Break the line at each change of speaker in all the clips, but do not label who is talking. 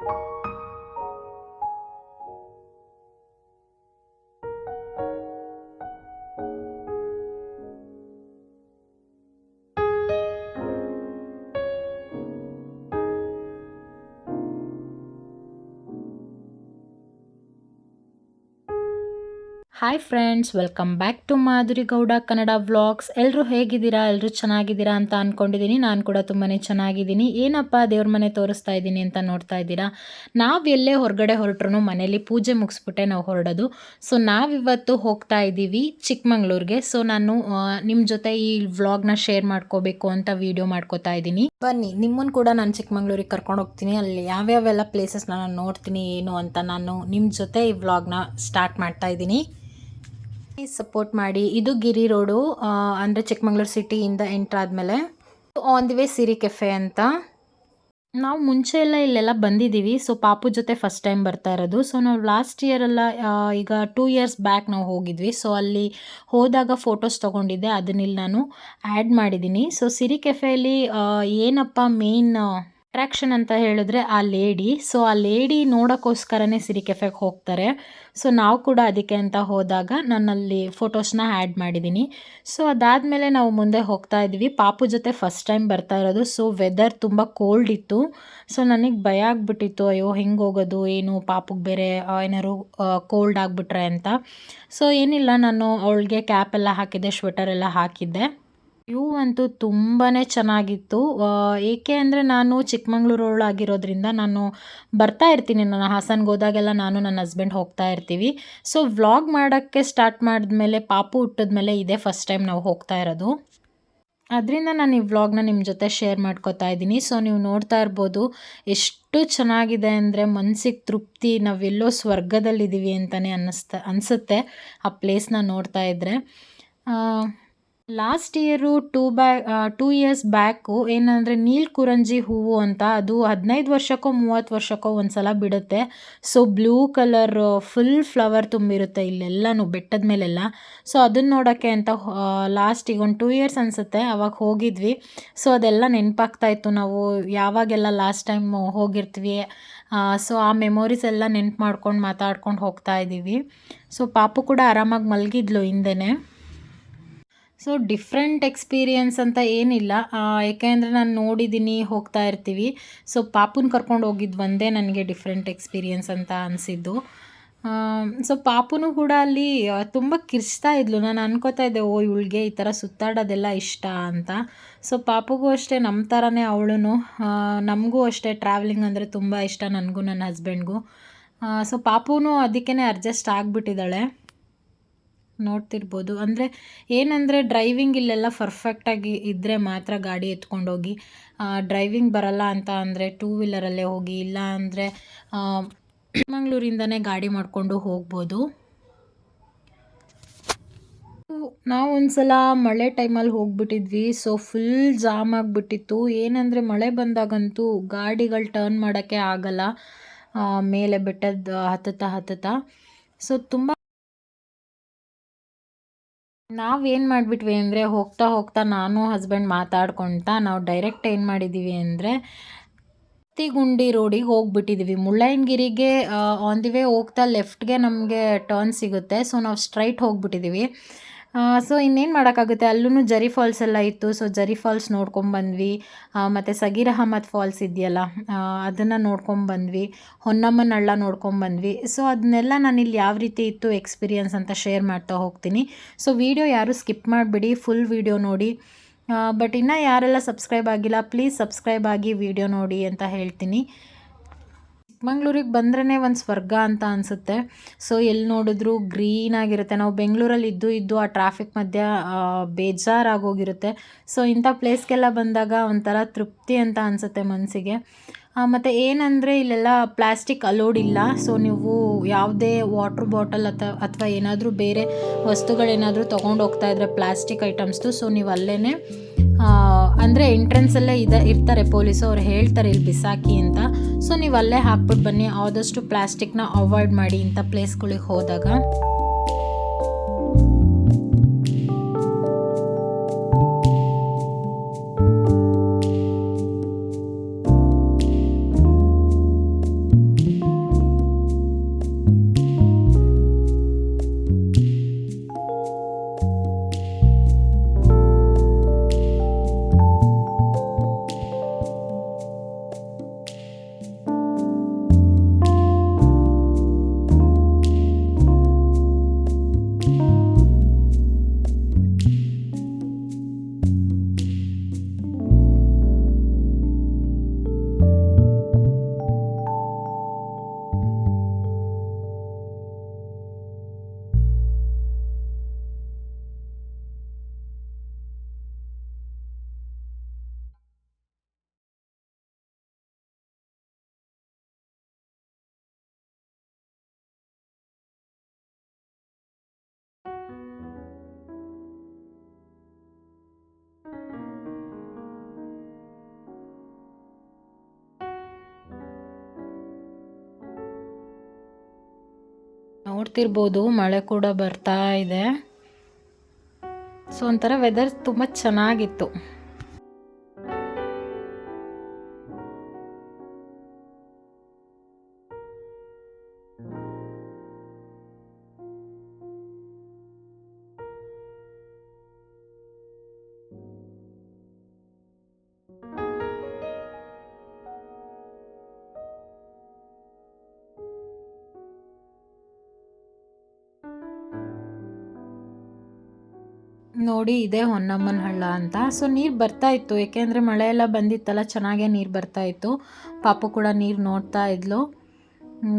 you hi friends welcome back to Madhuri Gowda Kannada vlogs ಎಲ್ಲರೂ ಹೇಗಿದ್ದೀರಾ? ಎಲ್ಲರೂ ಚೆನ್ನಾಗಿದ್ದೀರಾ ಅಂತ ಅಂದ್ಕೊಂಡಿದ್ದೀನಿ ನಾನು ಕೂಡ ತುಂಬಾ ಚೆನ್ನಾಗಿದ್ದೀನಿ. ಏನಪ್ಪ ದೇವ್ರ ಮನೆ ತೋರಿಸ್ತಾ ಇದ್ದೀನಿ ಅಂತ ನೋಡ್ತಾ ಇದ್ದೀರಾ? ನಾವು ಎಲ್ಲೇ ಹೊರಗಡೆ ಹೊರಟ್ರು ಮನೇಲಿ ಪೂಜೆ ಮುಗಿಸ್ಬಿಟ್ಟೆ ನಾವು ಹೊರಡೋದು. ಸೊ ನಾವಿವತ್ತು ಹೋಗ್ತಾ ಇದ್ದೀವಿ ಚಿಕ್ಕಮಂಗ್ಳೂರಿಗೆ. ಸೊ ನಾನು ನಿಮ್ಮ ಜೊತೆ ಈ ವ್ಲಾಗ್ನ ಶೇರ್ ಮಾಡ್ಕೋಬೇಕು ಅಂತ ವಿಡಿಯೋ ಮಾಡ್ಕೋತಾ ಇದ್ದೀನಿ. ಬನ್ನಿ ನಿಮ್ಮನ್ನು ಕೂಡ ನಾನು ಚಿಕ್ಕಮಂಗ್ಳೂರಿಗೆ ಕರ್ಕೊಂಡು ಹೋಗ್ತೀನಿ. ಅಲ್ಲಿ ಯಾವ್ಯಾವೆಲ್ಲ ಪ್ಲೇಸಸ್ ನಾನು ನೋಡ್ತೀನಿ, ಏನು ಅಂತ ನಾನು ನಿಮ್ಮ ಜೊತೆ ಈ ವ್ಲಾಗ್ನ ಸ್ಟಾರ್ಟ್ ಮಾಡ್ತಾ ಇದ್ದೀನಿ. ಸಪೋರ್ಟ್ ಮಾಡಿ. ಇದು ಗಿರಿ ರೋಡು ಅಂದರೆ ಚಿಕ್ಕಮಂಗ್ಳೂರು ಸಿಟಿಯಿಂದ ಎಂಟ್ರ್ ಆದಮೇಲೆ. On the way Siri cafe ಅಂತ. ನಾವು ಮುಂಚೆ ಎಲ್ಲ ಇಲ್ಲೆಲ್ಲ ಬಂದಿದ್ದೀವಿ. ಸೊ ಪಾಪು ಜೊತೆ ಫಸ್ಟ್ ಟೈಮ್ ಬರ್ತಾ ಇರೋದು. ಸೊ ನಾವು ಲಾಸ್ಟ್ ಇಯರೆಲ್ಲ ಈಗ ಟೂ ಇಯರ್ಸ್ ಬ್ಯಾಕ್ ನಾವು ಹೋಗಿದ್ವಿ. ಸೊ ಅಲ್ಲಿ ಹೋದಾಗ ಫೋಟೋಸ್ ತೊಗೊಂಡಿದ್ದೆ. ಅದನ್ನಿಲ್ಲಿ ನಾನು ಆ್ಯಡ್ ಮಾಡಿದ್ದೀನಿ. ಸೊ ಸಿರಿ ಕೆಫೆಯಲ್ಲಿ ಏನಪ್ಪ ಮೇನ್ ಅಟ್ರಾಕ್ಷನ್ ಅಂತ ಹೇಳಿದ್ರೆ ಆ ಲೇಡಿ ಸೊ ಆ ಲೇಡಿ ನೋಡೋಕ್ಕೋಸ್ಕರನೇ ಸಿರಿ ಕೆಫೆಗೆ ಹೋಗ್ತಾರೆ. ಸೊ ನಾವು ಕೂಡ ಅದಕ್ಕೆ ಅಂತ ಹೋದಾಗ ನಾನಲ್ಲಿ ಫೋಟೋಸ್ನ ಆ್ಯಡ್ ಮಾಡಿದ್ದೀನಿ ಸೊ ಅದಾದಮೇಲೆ ನಾವು ಮುಂದೆ ಹೋಗ್ತಾ ಇದ್ವಿ. ಪಾಪು ಜೊತೆ ಫಸ್ಟ್ ಟೈಮ್ ಬರ್ತಾ ಇರೋದು. ಸೊ ವೆದರ್ ತುಂಬ ಕೋಲ್ಡ್ ಇತ್ತು. ಸೊ ನನಗೆ ಭಯ ಆಗ್ಬಿಟ್ಟಿತ್ತು. ಅಯ್ಯೋ, ಹೆಂಗೆ ಹೋಗೋದು? ಏನು? ಪಾಪುಗೆ ಬೇರೆ ಏನಾದ್ರು ಕೋಲ್ಡ್ ಆಗಿಬಿಟ್ರೆ ಅಂತ. ಸೊ ಏನಿಲ್ಲ. ನಾನು ಅವಳಿಗೆ ಕ್ಯಾಪ್ ಎಲ್ಲ ಹಾಕಿದ್ದೆ ಸ್ವೆಟರ್ ಎಲ್ಲ ಹಾಕಿದ್ದೆ. ವ್ಯೂ ಅಂತೂ ತುಂಬಾ ಚೆನ್ನಾಗಿತ್ತು. ಏಕೆ ಅಂದರೆ ನಾನು ಚಿಕ್ಕಮಂಗ್ಳೂರವಳಾಗಿರೋದ್ರಿಂದ ನಾನು ಬರ್ತಾ ಇರ್ತೀನಿ. ನಾನು ಹಾಸನ್ಗೆ ಹೋದಾಗೆಲ್ಲ ನಾನು ನನ್ನ ಹಸ್ಬೆಂಡ್ ಹೋಗ್ತಾ ಇರ್ತೀವಿ. ಸೊ ವ್ಲಾಗ್ ಮಾಡೋಕ್ಕೆ ಸ್ಟಾರ್ಟ್ ಮಾಡಿದ್ಮೇಲೆ, ಪಾಪು ಹುಟ್ಟಿದ್ಮೇಲೆ ಇದೇ ಫಸ್ಟ್ ಟೈಮ್ ನಾವು ಹೋಗ್ತಾ ಇರೋದು. ಅದರಿಂದ ನಾನು ಈ ವ್ಲಾಗ್ನ ನಿಮ್ಮ ಜೊತೆ ಶೇರ್ ಮಾಡ್ಕೋತಾ ಇದ್ದೀನಿ. ಸೊ ನೀವು ನೋಡ್ತಾ ಇರ್ಬೋದು, ಎಷ್ಟು ಚೆನ್ನಾಗಿದೆ ಅಂದರೆ ಮನಸ್ಸಿಗೆ ತೃಪ್ತಿ, ನಾವೆಲ್ಲೋ ಸ್ವರ್ಗದಲ್ಲಿದ್ದೀವಿ ಅಂತಲೇ ಅನ್ನಿಸ್ತಾ, ಅನಿಸುತ್ತೆ ಆ ಪ್ಲೇಸ್ನ ನೋಡ್ತಾ ಇದ್ದರೆ ಲಾಸ್ಟ್ ಇಯರು ಟೂ ಬ್ಯಾ ಟೂ ಇಯರ್ಸ್ ಬ್ಯಾಕು ಏನಂದರೆ ಕುರಂಜಿ ಹೂವು ಅಂತ ಅದು ಹದಿನೈದು ವರ್ಷಕ್ಕೋ ಮೂವತ್ತು ವರ್ಷಕ್ಕೋ ಒಂದು ಸಲ ಬಿಡುತ್ತೆ so blue colour full flower ತುಂಬಿರುತ್ತೆ ಇಲ್ಲೆಲ್ಲನೂ, ಬೆಟ್ಟದ ಮೇಲೆಲ್ಲ. ಸೊ ಅದನ್ನು ನೋಡೋಕ್ಕೆ ಅಂತ ಲಾಸ್ಟ್ ಈಗ ಒಂದು ಟೂ ಇಯರ್ಸ್ ಅನಿಸುತ್ತೆ, ಅವಾಗ ಹೋಗಿದ್ವಿ. ಸೊ ಅದೆಲ್ಲ ನೆನಪಾಗ್ತಾ ಇತ್ತು ನಾವು ಯಾವಾಗೆಲ್ಲ ಲಾಸ್ಟ್ ಟೈಮ್ ಹೋಗಿರ್ತೀವಿ. ಸೊ ಆ ಮೆಮೊರೀಸ್ ಎಲ್ಲ ನೆನ್ಪು ಮಾಡ್ಕೊಂಡು ಮಾತಾಡ್ಕೊಂಡು ಹೋಗ್ತಾ ಇದ್ದೀವಿ ಸೊ ಪಾಪು ಕೂಡ ಆರಾಮಾಗಿ ಮಲಗಿದ್ಲು ಹಿಂದೆನೇ. ಸೊ ಡಿಫ್ರೆಂಟ್ ಎಕ್ಸ್ಪೀರಿಯನ್ಸ್ ಅಂತ ಏನಿಲ್ಲ. ಯಾಕೆಂದರೆ ನಾನು ನೋಡಿದ್ದೀನಿ ಹೋಗ್ತಾ ಇರ್ತೀವಿ. ಸೊ ಪಾಪುನ ಕರ್ಕೊಂಡು ಹೋಗಿದ್ದು ಒಂದೇ ನನಗೆ ಡಿಫ್ರೆಂಟ್ ಎಕ್ಸ್ಪೀರಿಯನ್ಸ್ ಅಂತ ಅನಿಸಿದ್ದು. ಸೊ ಪಾಪುನು ಕೂಡ ಅಲ್ಲಿ ತುಂಬ ಕಿರ್ಚ್ತಾ ಇದ್ಲು. ನಾನು ಅನ್ಕೋತಾ ಇದ್ದೆ, ಓ, ಇವಳಿಗೆ ಈ ಥರ ಸುತ್ತಾಡೋದೆಲ್ಲ ಇಷ್ಟ ಅಂತ. ಸೊ ಪಾಪುಗೂ ಅಷ್ಟೇ ನಮ್ಮ ಥರನೇ ಅವಳು ನಮಗೂ ಅಷ್ಟೇ ಟ್ರಾವೆಲಿಂಗ್ ಅಂದರೆ ತುಂಬ ಇಷ್ಟ, ನನಗೂ ನನ್ನ ಹಸ್ಬೆಂಡ್ಗೂ ಸೊ ಪಾಪುನು ಅದಕ್ಕೇ ಅಡ್ಜಸ್ಟ್ ಆಗಿಬಿಟ್ಟಿದ್ದಾಳೆ. ನೋಡ್ತಿರ್ಬೋದು. ಅಂದರೆ ಏನಂದರೆ ಡ್ರೈವಿಂಗ್ ಇಲ್ಲೆಲ್ಲ ಪರ್ಫೆಕ್ಟಾಗಿ ಇದ್ದರೆ ಮಾತ್ರ ಗಾಡಿ ಎತ್ಕೊಂಡೋಗಿ ಡ್ರೈವಿಂಗ್ ಬರಲ್ಲ ಅಂತ ಅಂದರೆ ಟೂ ವೀಲರಲ್ಲೇ ಹೋಗಿ, ಇಲ್ಲ ಅಂದರೆ ಚಿಕ್ಕಮಂಗ್ಳೂರಿಂದನೇ ಗಾಡಿ ಮಾಡಿಕೊಂಡು ಹೋಗ್ಬೋದು. ನಾವು ಒಂದ್ಸಲ ಮಳೆ ಟೈಮಲ್ಲಿ ಹೋಗ್ಬಿಟ್ಟಿದ್ವಿ ಸೊ ಫುಲ್ ಜಾಮ್ ಆಗಿಬಿಟ್ಟಿತ್ತು. ಏನಂದರೆ ಮಳೆ ಬಂದಾಗಂತೂ ಗಾಡಿಗಳು ಟರ್ನ್ ಮಾಡೋಕ್ಕೆ ಆಗಲ್ಲ ಮೇಲೆ ಬೆಟ್ಟದ ಹತ್ತುತ್ತಾ ಹತ್ತುತ್ತಾ. ಸೊ ತುಂಬ ನಾವೇನು ಮಾಡಿಬಿಟ್ವಿ ಅಂದರೆ ಹೋಗ್ತಾ ಹೋಗ್ತಾ ನಾನು ಹಸ್ಬೆಂಡ್ ಮಾತಾಡ್ಕೊಳ್ತಾ ನಾವು ಡೈರೆಕ್ಟ್ ಏನು ಮಾಡಿದ್ದೀವಿ ಅಂದರೆ ಹತ್ತಿಗುಂಡಿ ರೋಡಿಗೆ ಹೋಗಿಬಿಟ್ಟಿದ್ದೀವಿ ಮುಳ್ಳಯ್ಯನಗಿರಿಗೆ ಆನ್ ದಿ ವೇ ಹೋಗ್ತಾ ಲೆಫ್ಟ್ಗೆ ನಮಗೆ ಟರ್ನ್ ಸಿಗುತ್ತೆ. ಸೊ ನಾವು ಸ್ಟ್ರೈಟ್ ಹೋಗ್ಬಿಟ್ಟಿದ್ದೀವಿ ಸೊ ಇನ್ನೇನು ಮಾಡೋಕ್ಕಾಗುತ್ತೆ? ಅಲ್ಲೂ ಜರಿ ಫಾಲ್ಸ್ ಎಲ್ಲ ಇತ್ತು ಸೊ ಜರಿ ಫಾಲ್ಸ್ ನೋಡ್ಕೊಂಬಂದ್ವಿ ಮತ್ತು ಸಗೀರ್ ಅಹಮದ್ ಫಾಲ್ಸ್ ಇದೆಯಲ್ಲ ಅದನ್ನು ನೋಡ್ಕೊಂಬಂದ್ವಿ ಹೊನ್ನಮ್ಮನ ಹಳ್ಳ ನೋಡ್ಕೊಂಬಂದ್ವಿ ಸೊ ಅದನ್ನೆಲ್ಲ ನಾನು ಇಲ್ಲಿ ಯಾವ ರೀತಿ ಇತ್ತು ಎಕ್ಸ್ಪೀರಿಯನ್ಸ್ ಅಂತ ಶೇರ್ ಮಾಡ್ತಾ ಹೋಗ್ತೀನಿ. ಸೊ ವಿಡಿಯೋ ಯಾರು ಸ್ಕಿಪ್ ಮಾಡಿಬಿಡಿ ಫುಲ್ ವೀಡಿಯೋ ನೋಡಿ. ಬಟ್ ಇನ್ನೂ ಯಾರೆಲ್ಲ ಸಬ್ಸ್ಕ್ರೈಬ್ ಆಗಿಲ್ಲ ಪ್ಲೀಸ್ ಸಬ್ಸ್ಕ್ರೈಬ್ ಆಗಿ ವೀಡಿಯೋ ನೋಡಿ ಅಂತ ಹೇಳ್ತೀನಿ. ಚಿಕ್ಕಮಂಗ್ಳೂರಿಗೆ ಬಂದ್ರೇ ಒಂದು ಸ್ವರ್ಗ ಅಂತ ಅನಿಸುತ್ತೆ. ಸೊ ಎಲ್ಲಿ ನೋಡಿದ್ರು ಗ್ರೀನ್ ಆಗಿರುತ್ತೆ. ನಾವು ಬೆಂಗಳೂರಲ್ಲಿ ಇದ್ದು ಇದ್ದು ಆ ಟ್ರಾಫಿಕ್ ಮಧ್ಯ ಬೇಜಾರಾಗೋಗಿರುತ್ತೆ. ಸೊ ಇಂಥ ಪ್ಲೇಸ್ಗೆಲ್ಲ ಬಂದಾಗ ಒಂಥರ ತೃಪ್ತಿ ಅಂತ ಅನಿಸುತ್ತೆ ಮನಸ್ಸಿಗೆ ಮತ್ತು ಏನಂದರೆ ಇಲ್ಲೆಲ್ಲ ಪ್ಲಾಸ್ಟಿಕ್ ಅಲೋಡ್ ಇಲ್ಲ. ಸೊ ನೀವು ಯಾವುದೇ ವಾಟ್ರ್ ಬಾಟಲ್ ಅಥವಾ ಅಥವಾ ಏನಾದರೂ ಬೇರೆ ವಸ್ತುಗಳೇನಾದರೂ ತೊಗೊಂಡು ಹೋಗ್ತಾ ಇದ್ರೆ ಪ್ಲಾಸ್ಟಿಕ್ ಐಟಮ್ಸ್ದು ಸೊ ನೀವು ಅಲ್ಲೇ ಅಂದರೆ ಎಂಟ್ರೆನ್ಸಲ್ಲೇ ಇದೆ, ಇರ್ತಾರೆ ಪೊಲೀಸು, ಅವ್ರು ಹೇಳ್ತಾರೆ ಇಲ್ಲಿ ಬಿಸಾಕಿ ಅಂತ. ಸೊ ನೀವು ಅಲ್ಲೇ ಹಾಕ್ಬಿಟ್ಟು ಬನ್ನಿ. ಆದಷ್ಟು ಪ್ಲಾಸ್ಟಿಕ್ನ ಅವಾಯ್ಡ್ ಮಾಡಿ ಇಂಥ ಪ್ಲೇಸ್ಗಳಿಗೆ ಹೋದಾಗ. ನೋಡ್ತಿರ್ಬೋದು ಮಳೆ ಕೂಡ ಬರ್ತಾ ಇದೆ. ಸೊ ಒಂಥರ ವೆದರ್ ತುಂಬ ಚೆನ್ನಾಗಿತ್ತು. ನೋಡಿ ಇದೆ ಹೊನ್ನಮ್ಮನ ಹಳ್ಳ ಅಂತ. ಸೊ ನೀರು ಬರ್ತಾ ಇತ್ತು. ಏಕೆಂದರೆ ಮಳೆ ಎಲ್ಲ ಬಂದಿತ್ತಲ್ಲ, ಚೆನ್ನಾಗೇ ನೀರು ಬರ್ತಾ ಇತ್ತು. ಪಾಪು ಕೂಡ ನೀರು ನೋಡ್ತಾ ಇದ್ಲು.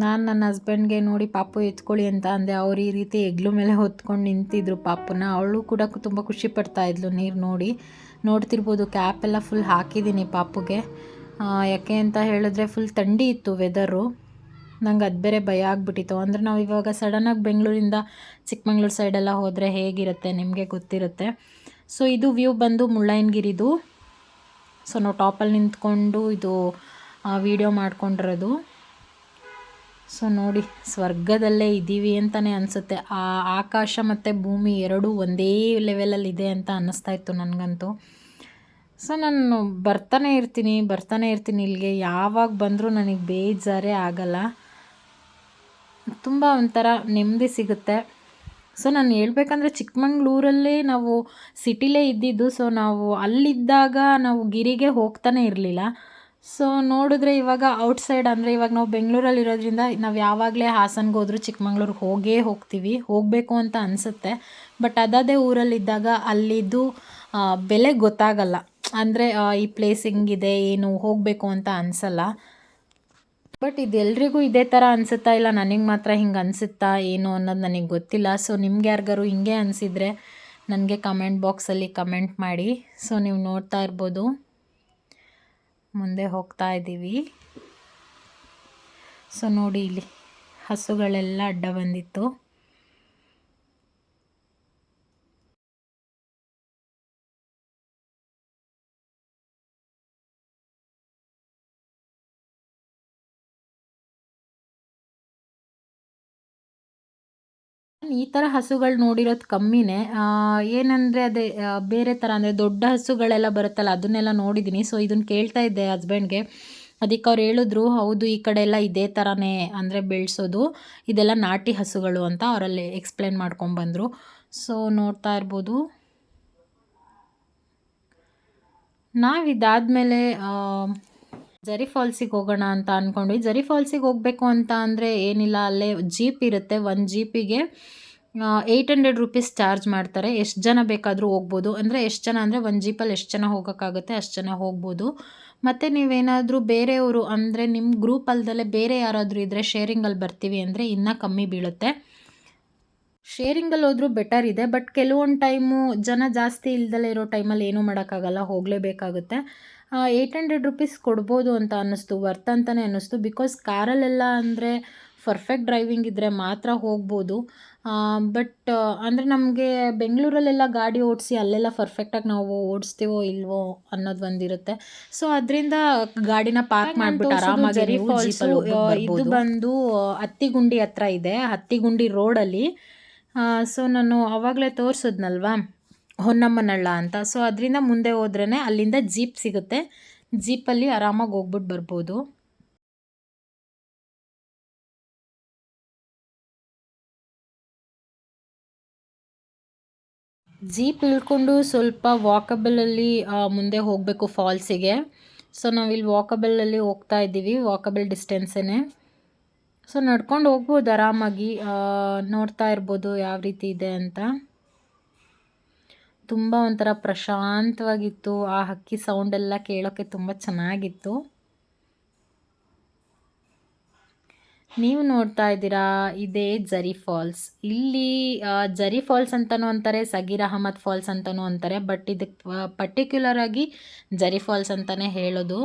ನಾನು ನನ್ನ ಹಸ್ಬೆಂಡ್ಗೆ ನೋಡಿ, ಪಾಪು ಎತ್ಕೊಳ್ಳಿ ಅಂತ ಅಂದೆ. ಅವ್ರು ಈ ರೀತಿ ಎಗ್ಲು ಮೇಲೆ ಹೊತ್ಕೊಂಡು ನಿಂತಿದ್ರು ಪಾಪುನ. ಅವಳು ಕೂಡ ತುಂಬ ಖುಷಿ ಪಡ್ತಾ ಇದ್ಲು ನೀರು ನೋಡಿ. ನೋಡ್ತಿರ್ಬೋದು ಕ್ಯಾಪ್ ಎಲ್ಲ ಫುಲ್ ಹಾಕಿದ್ದೀನಿ ಪಾಪುಗೆ. ಯಾಕೆ ಅಂತ ಹೇಳಿದ್ರೆ ಫುಲ್ ಥಂಡಿ ಇತ್ತು ವೆದರು ನಂಗೆ ಅದು ಬೇರೆ ಭಯ ಆಗ್ಬಿಟ್ಟಿತ್ತು. ಅಂದರೆ ನಾವು ಇವಾಗ ಸಡನ್ನಾಗಿ ಬೆಂಗಳೂರಿಂದ ಚಿಕ್ಕಮಂಗ್ಳೂರು ಸೈಡೆಲ್ಲ ಹೋದರೆ ಹೇಗಿರುತ್ತೆ ನಿಮಗೆ ಗೊತ್ತಿರುತ್ತೆ. ಸೊ ಇದು ವ್ಯೂ ಬಂದು ಮುಳ್ಳಯ್ಯನಗಿರಿದು. ಸೊ ನಾವು ಟಾಪಲ್ಲಿ ನಿಂತ್ಕೊಂಡು ಇದು ವಿಡಿಯೋ ಮಾಡ್ಕೊಂಡಿರೋದು. ಸೊ ನೋಡಿ, ಸ್ವರ್ಗದಲ್ಲೇ ಇದ್ದೀವಿ ಅಂತಲೇ ಅನಿಸುತ್ತೆ. ಆ, ಆಕಾಶ ಮತ್ತು ಭೂಮಿ ಎರಡೂ ಒಂದೇ ಲೆವೆಲಲ್ಲಿ ಇದೆ ಅಂತ ಅನ್ನಿಸ್ತಾ ಇತ್ತು ನನಗಂತೂ. ಸೊ ನಾನು ಬರ್ತಾನೆ ಇರ್ತೀನಿ ಬರ್ತಾನೆ ಇರ್ತೀನಿ ಇಲ್ಲಿಗೆ. ಯಾವಾಗ ಬಂದರೂ ನನಗೆ ಬೇಜಾರೇ ಆಗಲ್ಲ. ತುಂಬ ಒಂಥರ ನೆಮ್ಮದಿ ಸಿಗುತ್ತೆ. ಸೊ ನಾನು ಹೇಳ್ಬೇಕಂದ್ರೆ ಚಿಕ್ಕಮಂಗ್ಳೂರಲ್ಲೇ ನಾವು ಸಿಟಿಲೇ ಇದ್ದಿದ್ದು ಸೊ ನಾವು ಅಲ್ಲಿದ್ದಾಗ ನಾವು ಗಿರಿಗೆ ಹೋಗ್ತಾನೆ ಇರಲಿಲ್ಲ. ಸೊ ನೋಡಿದ್ರೆ ಇವಾಗ ಔಟ್ಸೈಡ್ ಅಂದರೆ ಇವಾಗ ನಾವು ಬೆಂಗಳೂರಲ್ಲಿ ಇರೋದ್ರಿಂದ ನಾವು ಯಾವಾಗಲೇ ಹಾಸನ್ಗೆ ಹೋದ್ರೂ ಚಿಕ್ಕಮಂಗ್ಳೂರಿಗೆ ಹೋಗೇ ಹೋಗ್ತೀವಿ. ಹೋಗಬೇಕು ಅಂತ ಅನಿಸುತ್ತೆ. ಬಟ್ ಅದಾದೇ ಊರಲ್ಲಿದ್ದಾಗ ಅಲ್ಲಿದ್ದು ಬೆಲೆ ಗೊತ್ತಾಗಲ್ಲ. ಅಂದರೆ ಈ ಪ್ಲೇಸ್ ಹೆಂಗಿದೆ, ಏನು, ಹೋಗಬೇಕು ಅಂತ ಅನಿಸಲ್ಲ. ಬಟ್ ಇದೆಲ್ಲರಿಗೂ ಇದೇ ಥರ ಅನಿಸುತ್ತಾ ಇಲ್ಲ. ನನಗೆ ಮಾತ್ರ ಹಿಂಗೆ ಅನಿಸುತ್ತಾ ಏನು ಅನ್ನೋದು ನನಗೆ ಗೊತ್ತಿಲ್ಲ. ಸೊ ನಿಮ್ಗೆ ಯಾರಿಗಾರು ಹಿಂಗೆ ಅನಿಸಿದರೆ ನನಗೆ ಕಮೆಂಟ್ ಬಾಕ್ಸಲ್ಲಿ ಕಮೆಂಟ್ ಮಾಡಿ. ಸೊ ನೀವು ನೋಡ್ತಾ ಇರ್ಬೋದು. ಮುಂದೆ ಹೋಗ್ತಾ ಇದ್ದೀವಿ ಸೊ ನೋಡಿ ಇಲ್ಲಿ ಹಸುಗಳೆಲ್ಲ ಅಡ್ಡ ಬಂದಿತ್ತು. ಈ ಥರ ಹಸುಗಳು ನೋಡಿರೋದು ಕಮ್ಮಿನೇ. ಏನಂದರೆ ಅದೇ ಬೇರೆ ಥರ ಅಂದರೆ ದೊಡ್ಡ ಹಸುಗಳೆಲ್ಲ ಬರುತ್ತಲ್ಲ, ಅದನ್ನೆಲ್ಲ ನೋಡಿದ್ದೀನಿ ಸೊ ಇದನ್ನು ಕೇಳ್ತಾ ಇದ್ದೆ ಹಸ್ಬೆಂಡ್ಗೆ ಅದಕ್ಕೆ ಅವ್ರು ಹೇಳಿದ್ರು, ಹೌದು, ಈ ಕಡೆ ಎಲ್ಲ ಇದೇ ಥರನೇ ಅಂದರೆ ಬೆಳೆಸೋದು. ಇದೆಲ್ಲ ನಾಟಿ ಹಸುಗಳು ಅಂತ ಅವರಲ್ಲಿ ಎಕ್ಸ್ಪ್ಲೇನ್ ಮಾಡ್ಕೊಂಬಂದರು ಸೊ ನೋಡ್ತಾ ಇರ್ಬೋದು. ನಾವಿದಾದಮೇಲೆ ಜರಿ ಫಾಲ್ಸಿಗೆ ಹೋಗೋಣ ಅಂತ ಅಂದ್ಕೊಂಡ್ವಿ ಜರಿ ಫಾಲ್ಸಿಗೆ ಹೋಗಬೇಕು ಅಂತ ಅಂದರೆ ಏನಿಲ್ಲ, ಅಲ್ಲೇ ಜೀಪ್ ಇರುತ್ತೆ. ಒನ್ ಜೀಪಿಗೆ ಏಯ್ಟ್ ಹಂಡ್ರೆಡ್ ರುಪೀಸ್ ಚಾರ್ಜ್ ಮಾಡ್ತಾರೆ. ಎಷ್ಟು ಜನ ಬೇಕಾದರೂ ಹೋಗ್ಬೋದು. ಅಂದರೆ ಎಷ್ಟು ಜನ ಅಂದರೆ ಒಂದು ಜೀಪಲ್ಲಿ ಎಷ್ಟು ಜನ ಹೋಗೋಕ್ಕಾಗುತ್ತೆ ಅಷ್ಟು ಜನ ಹೋಗ್ಬೋದು. ಮತ್ತು ನೀವೇನಾದರೂ ಬೇರೆಯವರು ಅಂದರೆ ನಿಮ್ಮ ಗ್ರೂಪ್ ಅಲ್ದಲ್ಲೇ ಬೇರೆ ಯಾರಾದರೂ ಇದ್ದರೆ ಶೇರಿಂಗಲ್ಲಿ ಬರ್ತೀವಿ ಅಂದರೆ ಇನ್ನೂ ಕಮ್ಮಿ ಬೀಳುತ್ತೆ. ಶೇರಿಂಗಲ್ಲಿ ಹೋದರೂ ಬೆಟರ್ ಇದೆ. ಬಟ್ ಕೆಲವೊಂದು ಟೈಮು ಜನ ಜಾಸ್ತಿ ಇಲ್ದಲೇ ಇರೋ ಟೈಮಲ್ಲಿ ಏನೂ ಮಾಡೋಕ್ಕಾಗಲ್ಲ. ಹೋಗಲೇಬೇಕಾಗುತ್ತೆ. ಏಯ್ಟ್ ಹಂಡ್ರೆಡ್ ರುಪೀಸ್ ಕೊಡ್ಬೋದು ಅಂತ ಅನ್ನಿಸ್ತು ವರ್ತ್ ಅಂತಲೇ ಅನ್ನಿಸ್ತು. ಬಿಕಾಸ್ ಕಾರಲ್ಲೆಲ್ಲ ಅಂದರೆ ಪರ್ಫೆಕ್ಟ್ ಡ್ರೈವಿಂಗ್ ಇದ್ದರೆ ಮಾತ್ರ ಹೋಗ್ಬೋದು. ಬಟ್ ಅಂದರೆ ನಮಗೆ ಬೆಂಗಳೂರಲ್ಲೆಲ್ಲ ಗಾಡಿ ಓಡಿಸಿ ಅಲ್ಲೆಲ್ಲ ಪರ್ಫೆಕ್ಟಾಗಿ ನಾವು ಓಡಿಸ್ತೀವೋ ಇಲ್ವೋ ಅನ್ನೋದು ಒಂದಿರುತ್ತೆ. ಸೊ ಅದರಿಂದ ಗಾಡಿನ ಪಾರ್ಕ್ ಮಾಡಿಬಿಟ್ಟು ಆರಾಮಾಗಿ ಇದು ಬಂದು ಹತ್ತಿಗುಂಡಿ ಹತ್ರ ಇದೆ ಹತ್ತಿಗುಂಡಿ ರೋಡಲ್ಲಿ ಸೊ ನಾನು ಅವಾಗಲೇ ತೋರಿಸಿದ್ನಲ್ವಾ? ಹೊನ್ನಮ್ಮನಳ್ಳ ಅಂತ. ಸೊ ಅದರಿಂದ ಮುಂದೆ ಹೋದ್ರೇ ಅಲ್ಲಿಂದ ಜೀಪ್ ಸಿಗುತ್ತೆ. ಜೀಪಲ್ಲಿ ಆರಾಮಾಗಿ ಹೋಗ್ಬಿಟ್ಟು ಬರ್ಬೋದು. ಜೀಪ್ ಇಳ್ಕೊಂಡು ಸ್ವಲ್ಪ ವಾಕಬಲಲ್ಲಿ ಮುಂದೆ ಹೋಗಬೇಕು ಫಾಲ್ಸಿಗೆ ಸೊ ನಾವಿಲ್ಲಿ ವಾಕಬಲಲ್ಲಿ ಹೋಗ್ತಾ ಇದ್ದೀವಿ ವಾಕಬಲ್ ಡಿಸ್ಟೆನ್ಸೇ ಸೊ ನಡ್ಕೊಂಡು ಹೋಗ್ಬೋದು ಆರಾಮಾಗಿ ನೋಡ್ತಾ ಇರ್ಬೋದು ಯಾವ ರೀತಿ ಇದೆ ಅಂತ. ತುಂಬ ಒಂಥರ ಪ್ರಶಾಂತವಾಗಿತ್ತು. ಆ ಹಕ್ಕಿ ಸೌಂಡೆಲ್ಲ ಕೇಳೋಕ್ಕೆ ತುಂಬ ಚೆನ್ನಾಗಿತ್ತು. ನೀವು ನೋಡ್ತಾ ಇದ್ದೀರಾ ಇದೇ ಜರಿ ಫಾಲ್ಸ್. ಇಲ್ಲಿ ಜರಿ ಫಾಲ್ಸ್ ಅಂತಲೂ ಅಂತಾರೆ, ಸಗೀರ್ ಅಹಮದ್ ಫಾಲ್ಸ್ ಅಂತಲೂ ಅಂತಾರೆ, ಬಟ್ ಇದಕ್ಕೆ ಪರ್ಟಿಕ್ಯುಲರ್ ಆಗಿ ಜರಿ ಫಾಲ್ಸ್ ಅಂತಲೇ ಹೇಳೋದು.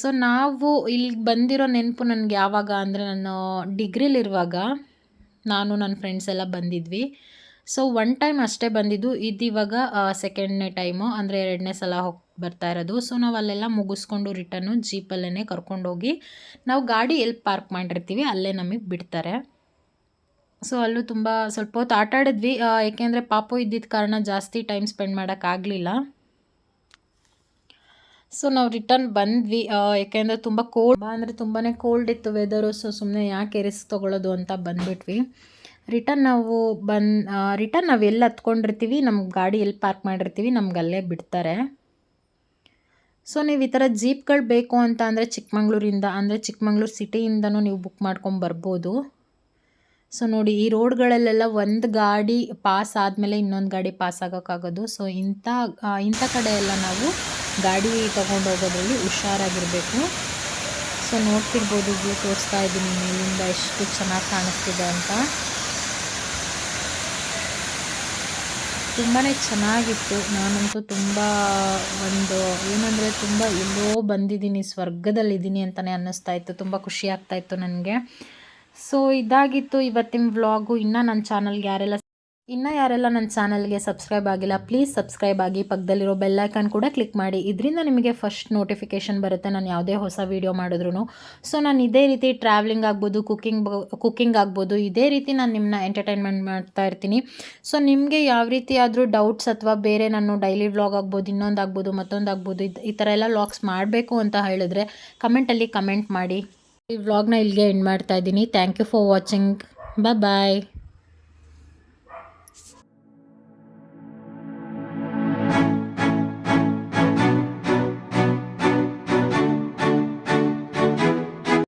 ಸೊ ನಾವು ಇಲ್ಲಿಗೆ ಬಂದಿರೋ ನೆನಪು ನನಗೆ ಯಾವಾಗ ಅಂದರೆ ನಾನು ಡಿಗ್ರಿಲಿರುವಾಗ ನಾನು, ನನ್ನ ಫ್ರೆಂಡ್ಸ್ ಎಲ್ಲ ಬಂದಿದ್ವಿ. ಸೊ ಒನ್ ಟೈಮ್ ಅಷ್ಟೇ ಬಂದಿದ್ದು. ಇದು ಇವಾಗ ಸೆಕೆಂಡ್ನೇ ಟೈಮು ಅಂದರೆ ಎರಡನೇ ಸಲ ಹೋಗಿ, ಬರ್ತಾ ಇರೋದು. ಸೊ ನಾವು ಅಲ್ಲೆಲ್ಲ ಮುಗಿಸ್ಕೊಂಡು ರಿಟರ್ನು ಜೀಪಲ್ಲೇ ಕರ್ಕೊಂಡೋಗಿ, ನಾವು ಗಾಡಿ ಎಲ್ಲಿ ಪಾರ್ಕ್ ಮಾಡಿರ್ತೀವಿ. ಅಲ್ಲೇ ನಮಗೆ ಬಿಡ್ತಾರೆ. ಸೊ ಅಲ್ಲೂ ತುಂಬ ಸ್ವಲ್ಪ ಹೊತ್ತು ಆಟ ಆಡಿದ್ವಿ. ಏಕೆಂದರೆ ಪಾಪು ಇದ್ದಿದ್ದ ಕಾರಣ ಜಾಸ್ತಿ ಟೈಮ್ ಸ್ಪೆಂಡ್ ಮಾಡೋಕ್ಕಾಗಲಿಲ್ಲ ಸೊ ನಾವು ರಿಟರ್ನ್ ಬಂದ್ವಿ. ಏಕೆಂದರೆ ಯಾಕೆಂದರೆ ತುಂಬ ಕೋಲ್ಡ್ ಅಂದರೆ ತುಂಬಾ ಕೋಲ್ಡ್ ಇತ್ತು ವೆದರು ಸೊ ಸುಮ್ಮನೆ ಯಾಕೆ ರಿಸ್ಕ್ ತೊಗೊಳ್ಳೋದು ಅಂತ ಬಂದ್ಬಿಟ್ವಿ. ರಿಟರ್ನ್ ನಾವು ಬಂದು ರಿಟರ್ನ್ ನಾವು ಎಲ್ಲಿ ಹತ್ಕೊಂಡಿರ್ತೀವಿ ನಮ್ಮ ಗಾಡಿ ಎಲ್ಲಿ ಪಾರ್ಕ್ ಮಾಡಿರ್ತೀವಿ ನಮ್ಗೆ ಅಲ್ಲೇ ಬಿಡ್ತಾರೆ. ಸೊ ನೀವು ಈ ಥರ ಜೀಪ್ಗಳು ಬೇಕು ಅಂತ ಅಂದರೆ ಚಿಕ್ಕಮಂಗ್ಳೂರಿಂದ, ಅಂದರೆ ಚಿಕ್ಕಮಂಗ್ಳೂರು ಸಿಟಿಯಿಂದನೂ ನೀವು ಬುಕ್ ಮಾಡ್ಕೊಂಡು ಬರ್ಬೋದು. ಸೊ ನೋಡಿ, ಈ ರೋಡ್ಗಳಲ್ಲೆಲ್ಲ ಒಂದು ಗಾಡಿ ಪಾಸ್ ಆದಮೇಲೆ ಇನ್ನೊಂದು ಗಾಡಿ ಪಾಸ್ ಆಗೋಕ್ಕಾಗೋದು. ಸೊ ಇಂಥ ಇಂಥ ಕಡೆ ಎಲ್ಲ ನಾವು ಗಾಡಿ ತೊಗೊಂಡು ಹೋಗೋದ್ರಲ್ಲಿ ಹುಷಾರಾಗಿರಬೇಕು. ಸೊ ನೋಡ್ತಿರ್ಬೋದು ವ್ಯೂ ತೋರಿಸ್ತಾ ಇದ್ದೀನಿ ಮೇಲಿಂದ ಎಷ್ಟು ಚೆನ್ನಾಗಿ ಕಾಣಿಸ್ತಿದೆ ಅಂತ. ತುಂಬಾ ಚೆನ್ನಾಗಿತ್ತು. ನಾನಂತೂ ತುಂಬ ಒಂದು ಏನಂದರೆ ತುಂಬ ಎಲ್ಲೋ ಬಂದಿದ್ದೀನಿ, ಸ್ವರ್ಗದಲ್ಲಿದ್ದೀನಿ ಅಂತಲೇ ಅನ್ನಿಸ್ತಾ ಇತ್ತು. ತುಂಬ ಖುಷಿ ಆಗ್ತಾ ಇತ್ತು ನನಗೆ. ಸೊ ಇದಾಗಿತ್ತು ಇವತ್ತಿನ ವ್ಲಾಗು ಇನ್ನೂ ನನ್ನ ಚಾನಲ್ಗೆ ಯಾರೆಲ್ಲ ಇನ್ನು ಯಾರೆಲ್ಲ ನನ್ನ ಚಾನಲ್ಗೆ ಸಬ್ಸ್ಕ್ರೈಬ್ ಆಗಿಲ್ಲ, ಪ್ಲೀಸ್ ಸಬ್ಸ್ಕ್ರೈಬ್ ಆಗಿ ಪಕ್ಕದಲ್ಲಿರೋ ಬೆಲ್ಲೈಕನ್ ಕೂಡ ಕ್ಲಿಕ್ ಮಾಡಿ. ಇದರಿಂದ ನಿಮಗೆ ಫಸ್ಟ್ ನೋಟಿಫಿಕೇಷನ್ ಬರುತ್ತೆ ನಾನು ಯಾವುದೇ ಹೊಸ ವೀಡಿಯೋ ಮಾಡಿದ್ರು ಸೊ, ನಾನು ಇದೇ ರೀತಿ ಟ್ರಾವೆಲಿಂಗ್ ಆಗ್ಬೋದು ಕುಕ್ಕಿಂಗ್ ಕುಕ್ಕಿಂಗ್ ಆಗ್ಬೋದು, ಇದೇ ರೀತಿ ನಾನು ನಿಮ್ಮನ್ನ ಎಂಟರ್ಟೈನ್ಮೆಂಟ್ ಮಾಡ್ತಾ ಇರ್ತೀನಿ. ಸೊ, ನಿಮಗೆ ಯಾವ ರೀತಿ ಆದರೂ ಡೌಟ್ಸ್ ಅಥವಾ ಬೇರೆ ನಾನು ಡೈಲಿ ವ್ಲಾಗ್ ಆಗ್ಬೋದು ಇನ್ನೊಂದು ಆಗ್ಬೋದು ಮತ್ತೊಂದು ಆಗ್ಬೋದು ಈ ಥರ ಎಲ್ಲ ವ್ಲಾಗ್ಸ್ ಮಾಡಬೇಕು ಅಂತ ಹೇಳಿದ್ರೆ ಕಮೆಂಟಲ್ಲಿ ಕಮೆಂಟ್ ಮಾಡಿ. ಈ ವ್ಲಾಗ್ನ ಇಲ್ಲಿಗೆ ಎಂಡ್ ಮಾಡ್ತಾ ಇದ್ದೀನಿ. Thank you for watching. Bye.